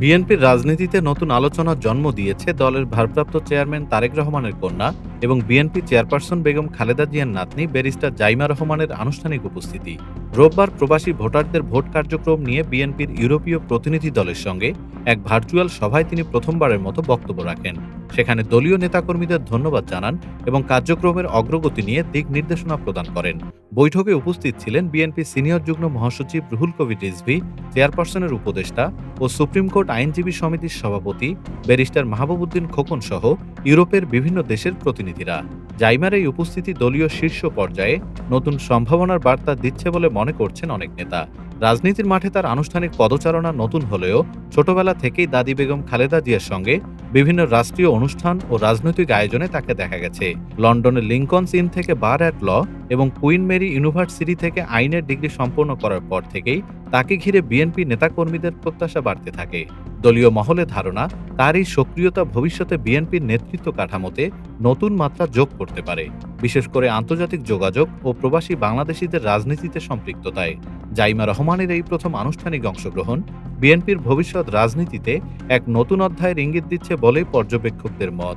বিএনপির রাজনীতিতে নতুন আলোচনার জন্ম দিয়েছে দলের ভারপ্রাপ্ত চেয়ারম্যান তারেক রহমানের কন্যা এবং বিএনপি চেয়ারপারসন বেগম খালেদা জিয়ার নাতনি ব্যারিস্টার জাইমা রহমানের আনুষ্ঠানিক উপস্থিতি। রোববার প্রবাসী ভোটারদের ভোট কার্যক্রম নিয়ে বিএনপির ইউরোপীয় প্রতিনিধি দলের সঙ্গে এক ভার্চুয়াল সভায় তিনি প্রথমবারের মতো বক্তব্য রাখেন। সেখানে দলীয় নেতাকর্মীদের ধন্যবাদ জানান এবং কার্যক্রমের অগ্রগতি নিয়ে দিক নির্দেশনা প্রদান করেন। বৈঠকে উপস্থিত ছিলেন বিএনপি সিনিয়র যুগ্ম মহাসচিব রুহুল কবির রিজভি, চেয়ারপারসনের উপদেষ্টা ও সুপ্রিম কোর্ট আইনজীবী সমিতির সভাপতি, ব্যারিস্টার মাহবুবুদ্দিন খোকন সহ ইউরোপের বিভিন্ন দেশের প্রতিনিধিরা। জাইমার এই উপস্থিতি দলীয় শীর্ষ পর্যায়ে নতুন সম্ভাবনার বার্তা দিচ্ছে বলে মনে করছেন অনেক নেতা। রাজনীতির মাঠে তার আনুষ্ঠানিক পদচারণা নতুন হলেও ছোটবেলা থেকেই দাদি বেগম খালেদা জিয়ার সঙ্গে বিভিন্ন রাষ্ট্রীয় অনুষ্ঠান ও রাজনৈতিক আয়োজনে তাকে দেখা গেছে। লন্ডনের লিঙ্কনস ইন থেকে বার অ্যাট ল এবং কুইন মেরি ইউনিভার্সিটি থেকে আইনের ডিগ্রি সম্পন্ন করার পর থেকেই তাকে ঘিরে বিএনপি নেতাকর্মীদের প্রত্যাশা বাড়তে থাকে। দলীয় মহলে ধারণা তার এই সক্রিয়তা ভবিষ্যতে বিএনপির নেতৃত্ব কাঠামোতে নতুন মাত্রা যোগ করতে পারে, বিশেষ করে আন্তর্জাতিক যোগাযোগ ও প্রবাসী বাংলাদেশিদের রাজনীতিতে সম্পৃক্ততায়। জাইমা রহমানের এই প্রথম আনুষ্ঠানিক অংশগ্রহণ বিএনপির ভবিষ্যৎ রাজনীতিতে এক নতুন অধ্যায়ের ইঙ্গিত দিচ্ছে বলে পর্যবেক্ষকদের মত।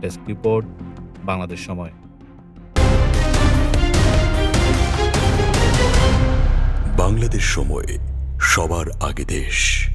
ডেস্ক রিপোর্ট, বাংলাদেশ সময়। বাংলাদেশ সময়, সবার আগে দেশ।